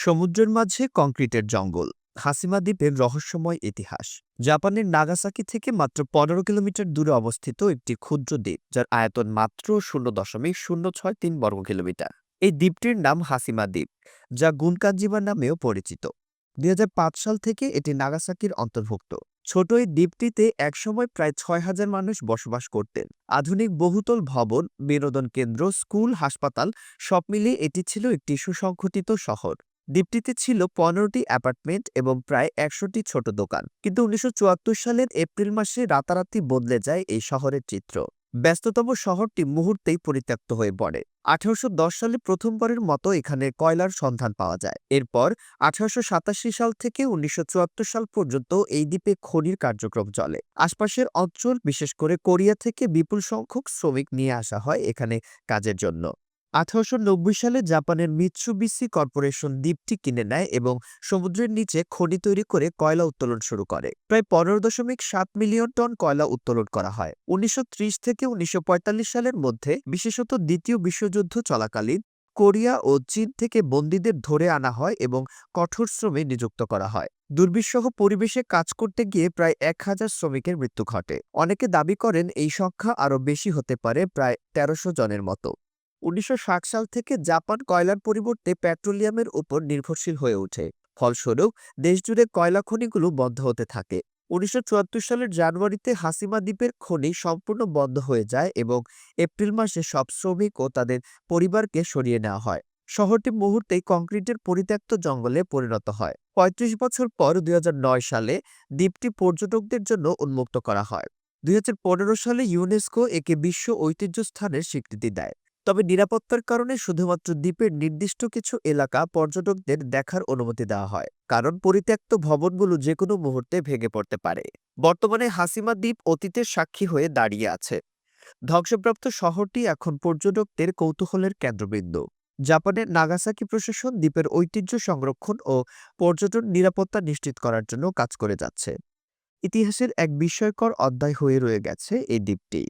সমুদ্রের মাঝে কংক্রিটের জঙ্গল। হাসিমা দ্বীপের রহস্যময় ইতিহাস। জাপানের নাগাসাকি থেকে মাত্র পনেরো কিলোমিটার দূরে অবস্থিত একটি ক্ষুদ্র দ্বীপ, যার আয়তন মাত্র শূন্য দশমিক শূন্য ছয় তিন বর্গ কিলোমিটার। এই দ্বীপটির নাম হাসিমা দ্বীপ, যা গুনকাঞ্জিমা নামেও পরিচিত। দুই হাজার পাঁচ সাল থেকে এটি নাগাসাকির অন্তর্ভুক্ত। ছোট এই দ্বীপটিতে একসময় প্রায় ছয় হাজার মানুষ বসবাস করতেন। আধুনিক বহুতল ভবন, বিনোদন কেন্দ্র, স্কুল, হাসপাতাল, সব মিলিয়ে এটি ছিল একটি সুসংগঠিত শহর। দ্বীপটিতে ছিল পনেরোটি অ্যাপার্টমেন্ট এবং প্রায় একশোটি ছোট দোকান। কিন্তু উনিশশো চুয়াত্তর সালের এপ্রিল মাসে রাতারাতি বদলে যায় এই শহরের চিত্র। ব্যস্ততম শহরটি মুহূর্তেই পরিত্যক্ত হয়ে পড়ে। আঠারোশো দশ সালে প্রথমবারের মতো এখানে কয়লার সন্ধান পাওয়া যায়। এরপর আঠারোশো সাতাশি সাল থেকে উনিশশো চুয়াত্তর সাল পর্যন্ত এই দ্বীপে খনির কার্যক্রম চলে। আশপাশের অঞ্চল, বিশেষ করে কোরিয়া থেকে বিপুল সংখ্যক শ্রমিক নিয়ে আসা হয় এখানে কাজের জন্য। আঠারোশো নব্বই সালে জাপানের মিৎসুবিসি কর্পোরেশন দ্বীপটি কিনে নেয় এবং সমুদ্রের নিচে খনি তৈরি করে কয়লা উত্তোলন শুরু করে। প্রায় পনেরো দশমিক সাত মিলিয়ন টন কয়লা উত্তোলন করা হয়। উনিশশো ত্রিশ থেকে উনিশশো পঁয়তাল্লিশ সালের মধ্যে বিশেষত দ্বিতীয় বিশ্বযুদ্ধ চলাকালীন কোরিয়া ও চীন থেকে বন্দীদের ধরে আনা হয় এবং কঠোর শ্রমে নিযুক্ত করা হয়। দুর্বিষহ পরিবেশে কাজ করতে গিয়ে প্রায় এক হাজার শ্রমিকের মৃত্যু ঘটে। অনেকে দাবি করেন এই সংখ্যা আরও বেশি হতে পারে প্রায় তেরোশো জনের মতো। উনিশশো সাল থেকে জাপান কয়লার পরিবর্তে পেট্রোলিয়ামের উপর নির্ভরশীল হয়ে ওঠে। ফলস্বরূপ, দেশজুড়ে কয়লা খনিগুলো বন্ধ হতে থাকে। উনিশশো চুয়াত্তর সালের জানুয়ারিতে হাসিমা দ্বীপের খনি সম্পূর্ণ বন্ধ হয়ে যায় এবং এপ্রিল মাসে সব শ্রমিক ও তাদের পরিবারকে সরিয়ে নেওয়া হয়। শহরটি মুহূর্তেই কংক্রিটের পরিত্যক্ত জঙ্গলে পরিণত হয়। ৩৫ বছর পর দুই হাজার নয় সালে দ্বীপটি পর্যটকদের জন্য উন্মুক্ত করা হয়। দুই হাজার পনেরো সালে ইউনেস্কো একে বিশ্ব ঐতিহ্য স্থানের স্বীকৃতি দেয়। তবে নিরাপত্তার কারণে শুধুমাত্র দ্বীপের নির্দিষ্ট কিছু এলাকা পর্যটকদের দেখার অনুমতি দেওয়া হয়, কারণ পরিত্যক্ত ভবনগুলো যে কোনো মুহূর্তে ভেঙে পড়তে পারে। বর্তমানে হাসিমা দ্বীপ অতীতের সাক্ষী হয়ে দাঁড়িয়ে আছে। ধ্বংসপ্রাপ্ত শহরটি এখন পর্যটকদের কৌতূহলের কেন্দ্রবিন্দু। জাপানের নাগাসাকি প্রশাসন দ্বীপের ঐতিহ্য সংরক্ষণ ও পর্যটন নিরাপত্তা নিশ্চিত করার জন্য কাজ করে যাচ্ছে। ইতিহাসের এক বিস্ময়কর অধ্যায় হয়ে রয়ে গেছে এই দ্বীপটি।